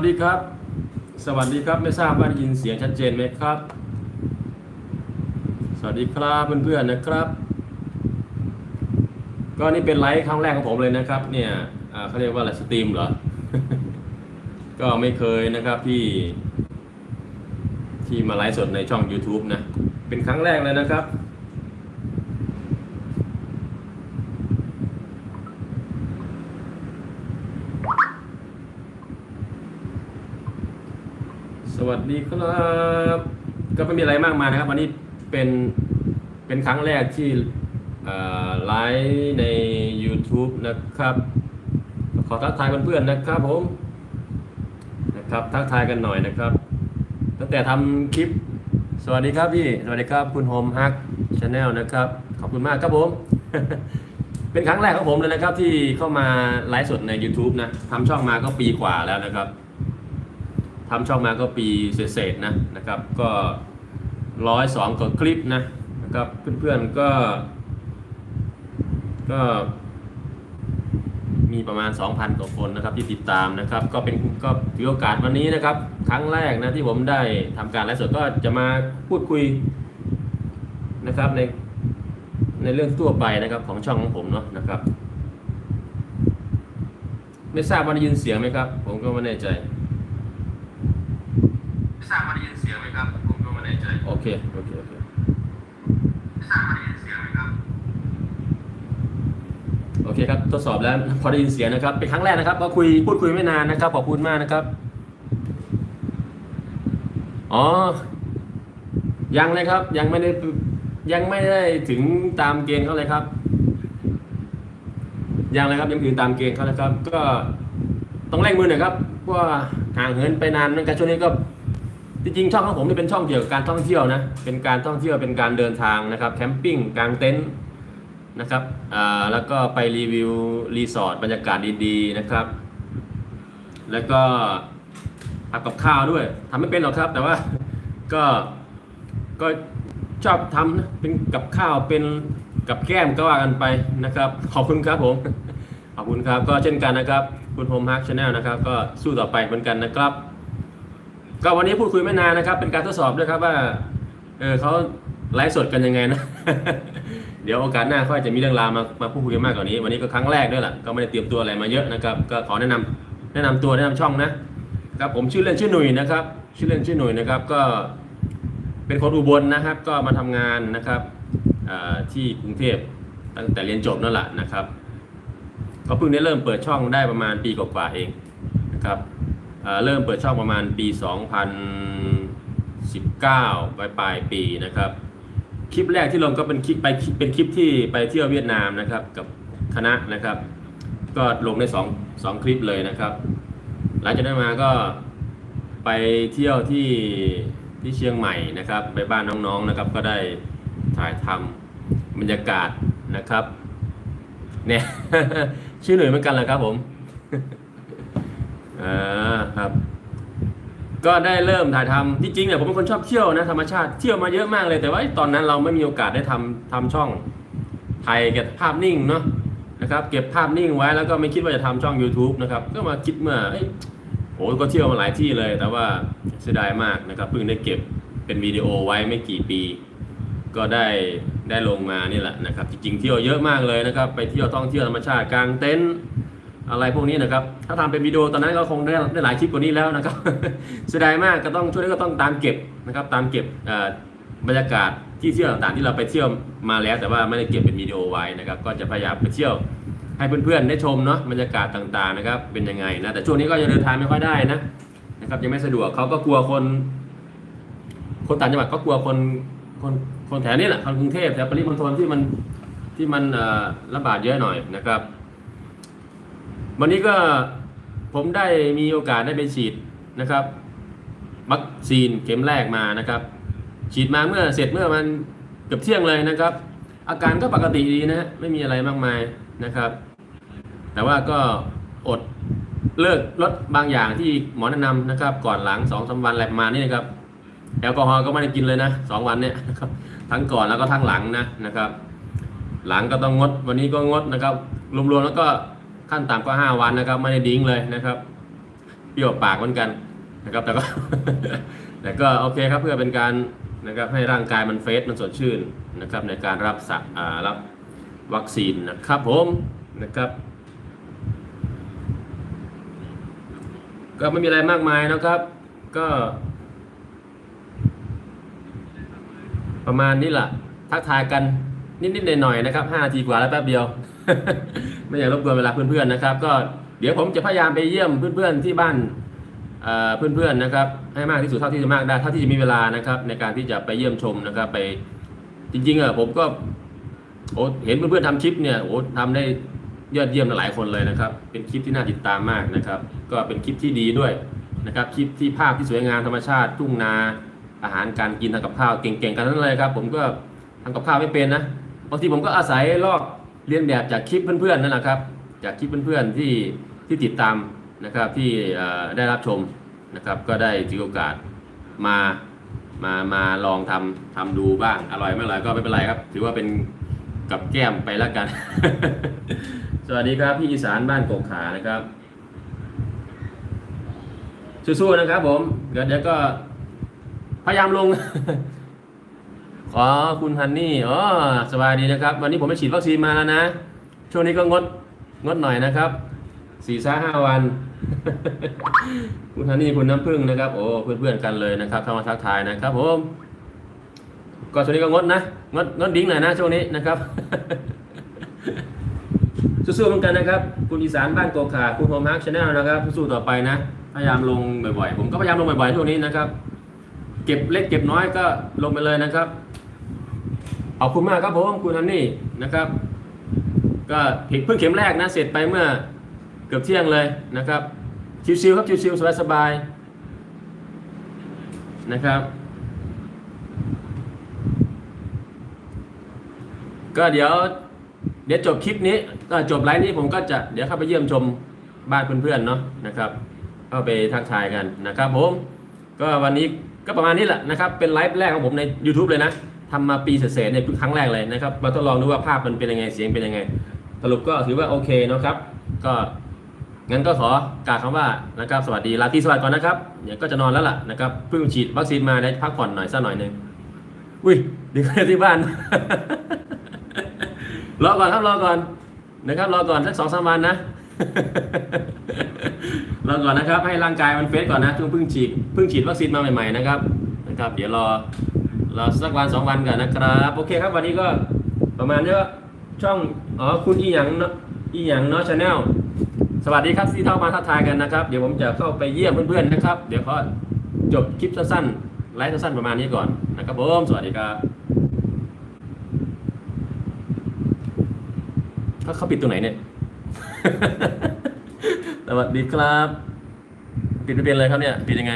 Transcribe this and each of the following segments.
สวัสดีครับ สวัสดีครับ ไม่ทราบว่าได้ยินเสียงชัดเจนไหมครับ สวัสดีครับเพื่อนๆนะครับ ก็นี่เป็นไลฟ์ครั้งแรกของผมเลยนะครับ เนี่ยเขาเรียกว่าอะไรสตรีมเหรอ ก็ไม่เคยนะครับที่ ที่มาไลฟ์สดในช่อง YouTube นะ เป็นครั้งแรกเลยนะครับ สวัสดีครับก็ไม่มีอะไรมากมายนะครับ วันนี้เป็นเป็นครั้งแรกที่ไลฟ์ใน YouTube นะครับ ขอทักทายเพื่อนๆนะครับผมนะครับทักทายกันหน่อยนะครับ ตั้งแต่ทำคลิป สวัสดีครับพี่ สวัสดีครับคุณโฮมฮักชาแนลนะครับ ขอบคุณมากครับผม เป็นครั้งแรกของผมเลยนะครับที่เข้ามาไลฟ์สดใน YouTube นะทำช่องมาก็ปีกว่าแล้วนะครับ ทำช่องมาก็ปีเศษๆนะนะครับก็ร้อยสองกว่าคลิปนะนะครับเพื่อนๆก็ก็มีประมาณ 2,000กว่าคนนะครับที่ติดตามนะครับ ก็เป็นก็ถือโอกาสวันนี้นะครับ ครั้งแรกนะที่ผมได้ทำการไลฟ์สดก็จะมาพูดคุยนะครับในในเรื่องทั่วไปนะครับของช่องของผมเนาะนะครับ ไม่ทราบว่าได้ยินเสียงไหมครับ ผมก็ไม่แน่ใจ ทราบว่าได้ยินเสียงไหมครับ ผมก็ไม่แน่ใจโอเค โอเค โอเค ไม่ทราบว่าได้ยินเสียงไหมครับ โอเคครับ ทดสอบแล้ว พอได้ยินเสียงนะครับ เป็นครั้งแรกนะครับ ก็คุย พูดคุยไม่นานนะครับ ขอบคุณมากนะครับ อ๋อ ยังเลยครับ ยังไม่ได้ ยังไม่ได้ถึงตามเกณฑ์เขาเลยครับ ยังเลยครับยังถึงตามเกณฑ์เขาเลยครับ ก็ต้องเร่งมือหน่อยครับเพราะว่าห่างเหินไปนานเหมือนกันช่วงนี้ก็ จริงๆช่องของผมนี่เป็นช่องเกี่ยวกับการท่องเที่ยวนะ เป็นการท่องเที่ยวเป็นการเดินทางนะครับแคมปิ้งกางเต็นท์นะครับอ่าแล้วก็ไปรีวิวรีสอร์ทบรรยากาศดีๆนะครับ แล้วก็ทำกับข้าวด้วยทำไม่เป็นหรอกครับ แต่ว่าก็ก็ชอบทำนะเป็นกับข้าวเป็นกับแก้มก็ว่ากันไปนะครับ ขอบคุณครับผมขอบคุณครับก็เช่นกันนะครับ คุณโฮมฮักชาแนลนะครับ ก็สู้ต่อไปเหมือนกันนะครับ ก็วันนี้พูดคุยไม่นานนะครับ เป็นการทดสอบด้วยครับว่าเออเขาไลฟ์สดกันยังไงนะ เดี๋ยวโอกาสหน้าเขาอาจะมีเรื่องราวมามาพูดคุยกันมากกว่านี้ วันนี้ก็ครั้งแรกด้วยแหละก็ไม่ได้เตรียมตัวอะไรมาเยอะนะครับ ก็ขอแนะนำแนะนำตัวแนะนำช่องนะครับผมชื่อเล่นชื่อหนุ่ยนะครับ ชื่อเล่นชื่อหนุ่ยนะครับก็เป็นคนอุบลนะครับ ก็มาทำงานนะครับที่กรุงเทพตั้งแต่เรียนจบนั่นแหละนะครับก็เพิ่งได้เริ่มเปิดช่องได้ประมาณปีกว่าๆเองนะครับ เริ่มเปิดช่องประมาณปี 2019 ปลายปลายปีนะครับ คลิปแรกที่ลงก็เป็นคลิปไปเป็นคลิปที่ไปเที่ยวเวียดนามนะครับกับคณะนะครับ ก็ลงได้สองสองคลิปเลยนะครับ หลังจากนั้นมาก็ไปเที่ยวที่ที่เชียงใหม่นะครับ ไปบ้านน้องๆนะครับ ก็ได้ถ่ายทำบรรยากาศนะครับเนี่ยชื่อหน่วยเหมือนกันแหละครับผม อ่าครับ ก็ได้เริ่มถ่ายทำที่จริงเนี่ยผมเป็นคนชอบเที่ยวนะธรรมชาติเที่ยวมาเยอะมากเลยแต่ว่าตอนนั้นเราไม่มีโอกาสได้ทำทำช่องถ่ายเก็บภาพนิ่งเนาะนะครับ เก็บภาพนิ่งไว้แล้วก็ไม่คิดว่าจะทำช่อง YouTube นะครับ ก็มาคิดเมื่อเอ้โอ้ก็เที่ยวมาหลายที่เลย แต่ว่าเสียดายมากนะครับเพิ่งได้เก็บเป็นวิดีโอไว้ไม่กี่ปี ก็ได้ได้ลงมานี่แหละนะครับ จริงๆเที่ยวเยอะมากเลยนะครับ ไปเที่ยวท่องเที่ยวธรรมชาติกลางเต็นท์ อะไรพวกนี้นะครับ ถ้าทำเป็นวิดีโอตอนนั้นก็คงได้ได้หลายคลิปกว่านี้แล้วนะครับเสียดายมากก็ต้องช่วยก็ต้องตามเก็บนะครับ ตามเก็บบรรยากาศที่เที่ยวต่างๆ ที่เราไปเที่ยวมาแล้ว แต่ว่าไม่ได้เก็บเป็นวิดีโอไว้นะครับ ก็จะพยายามไปเที่ยวให้เพื่อนๆได้ชมเนาะบรรยากาศต่างๆนะครับ เป็นยังไงนะแต่ช่วงนี้ก็ยังเดินทางไม่ค่อยได้นะนะครับยังไม่สะดวกเขาก็กลัวคน คนต่างจังหวัดก็กลัวคนคนคนแถวนี้แหละคนกรุงเทพแถวปริมณฑลที่มันที่มันระบาดเยอะหน่อยนะครับ วันนี้ก็ผมได้มีโอกาสได้ไปฉีดนะครับวัคซีนเข็มแรกมานะครับ ฉีดมาเมื่อเสร็จเมื่อมันเกือบเที่ยงเลยนะครับ อาการก็ปกติดีนะไม่มีอะไรมากมายนะครับ แต่ว่าก็อดเลิกลดบางอย่างที่หมอแนะนำนะครับ ก่อนหลังสองสาวันอะไรประมาณนี้นะครับแอลกอฮอล์ก็ไม่ได้กินเลยนะสองวันเนี่ยทั้งก่อนแล้วก็ทั้งหลังนะนะครับ หลังก็ต้องงดวันนี้ก็งดนะครับ รวมๆแล้วก็ ขั้นต่ำก็ห้าวันนะครับ ไม่ได้ดิ้งเลยนะครับจรี้ยวปากเหมือนกันนะครับ แต่ก็ แต่ก็โอเคครับเพื่อเป็นการนะครับให้ร่างกายมันเฟสมันสดชื่นนะครับ ในการรับสะอ่ารับวัคซีนนะครับผมนะครับก็ไม่มีอะไรมากมายนะครับ ก็ ประมาณนี้แหละทักทายกัน นิดๆหน่อยๆนะครับ5นาทีกว่าแล้วแป๊บเดียว ไม่อยากรบกวนเวลาเพื่อนๆนะครับ ก็เดี๋ยวผมจะพยายามไปเยี่ยมเพื่อนๆที่บ้านเพื่อนๆนะครับ ให้มากที่สุดเท่าที่จะมากได้เท่าที่จะมีเวลานะครับ ในการที่จะไปเยี่ยมชมนะครับ ไปจริงๆอะผมก็โอ้เห็นเพื่อนๆทำคลิปเนี่ยโอ้ทำได้ยอดเยี่ยมหลายคนเลยนะครับ เป็นคลิปที่น่าติดตามมากนะครับ ก็เป็นคลิปที่ดีด้วยนะครับคลิปที่ภาพที่สวยงามธรรมชาติทุ่งนาอาหารการกินทำกับข้าวเก่งๆกันทั้งนั้นเลยครับ ผมก็ทำกับข้าวไม่เป็นนะ บางทีผมก็อาศัยลอกเรียนแบบจากคลิปเพื่อนๆนั่นแหละครับ จากคลิปเพื่อนๆที่ที่ติดตามนะครับที่ได้รับชมนะครับ ก็ได้ถือโอกาสมามามาลองทำทำดูบ้างอร่อยไม่อร่อยก็ไม่เป็นไรครับ ถือว่าเป็นกับแก้มไปแล้วกัน สวัสดีครับ พี่อีสานบ้านกกขานะครับสู้ๆนะครับผมเดี๋ยวก็พยายามลง ขอคุณฮันนี่อ๋อสบายดีนะครับ วันนี้ผมไปฉีดวัคซีนมาแล้วนะ ช่วงนี้ก็งดงดหน่อยนะครับสี่ซ่าห้าวัน คุณฮันนี่คุณน้ำพึ่งนะครับ โอ้เพื่อนๆกันเลยนะครับเข้ามาทักทายนะครับผมก็ช่วงนี้ก็งดนะงดงดดิ้งหน่อยนะช่วงนี้นะครับสู้ๆเหมือนกันนะครับ คุณอีสานบ้านโกขาคุณโฮมฮักชาแนลนะครับสู้ต่อไปนะ พยายามลงบ่อยๆ ผมก็พยายามลงบ่อยๆช่วงนี้นะครับ เก็บเล็กเก็บน้อยก็ลงไปเลยนะครับ ขอบคุณมากครับผมคุณฮันนี่นะครับ ก็เพิ่งเข็มแรกนะเสร็จไปเมื่อเกือบเที่ยงเลยนะครับชิวๆครับชิวๆสบายๆนะครับ ก็เดี๋ยวเดี๋ยวจบคลิปนี้ก็จบไลฟ์นี้ผมก็จะเดี๋ยวเข้าไปเยี่ยมชมบ้านเพื่อนๆเนาะนะครับเข้าไปทักทายกันนะครับผมก็วันนี้ก็ประมาณนี้แหละนะครับเป็นไลฟ์แรกของผมใน YouTube เลยนะ ทำมาปีเศษๆเนี่ยครั้งแรกเลยนะครับมาทดลองดูว่าภาพมันเป็นยังไงเสียงเป็นยังไง สรุปก็ถือว่าโอเคเนาะครับ ก็งั้นก็ขอกล่าวคำว่านะครับสวัสดีลาตรีสวัสดิ์ก่อนนะครับเดี๋ยวก็จะนอนแล้วล่ะนะครับเพิ่งฉีดวัคซีนมาได้พักผ่อนหน่อยสักหน่อยหนึ่งอุ้ยเดียวกันที่บ้านรอก่อนครับรอก่อนนะครับรอก่อนสักสองสามวันนะรอก่อนนะครับ ให้ร่างกายมันเฟสก่อนนะเพิ่งเพิ่งฉีดเพิ่งฉีดวัคซีนมาใหม่ๆนะครับนะครับ เดี๋ยวรอ รอสักวันสองวันก่อนนะครับโอเคครับวันนี้ก็ประมาณนี้ก็ช่องอ๋อคุณอีหยังเนาะอีหยังเนาะชาแนลสวัสดีครับที่เข้ามาทักทายกันนะครับ เดี๋ยวผมจะเข้าไปเยี่ยมเพื่อนๆนะครับ เดี๋ยวเขาจบคลิปสั้นๆไลฟ์สั้นๆประมาณนี้ก่อนนะครับผมสวัสดีครับเขาเขาปิดตรงไหนเนี่ยสวัสดีครับ ปิดไม่เป็นเลยครับเนี่ย ปิดยังไง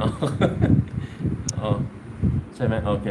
อ๋อ ใช่ไหมโอเค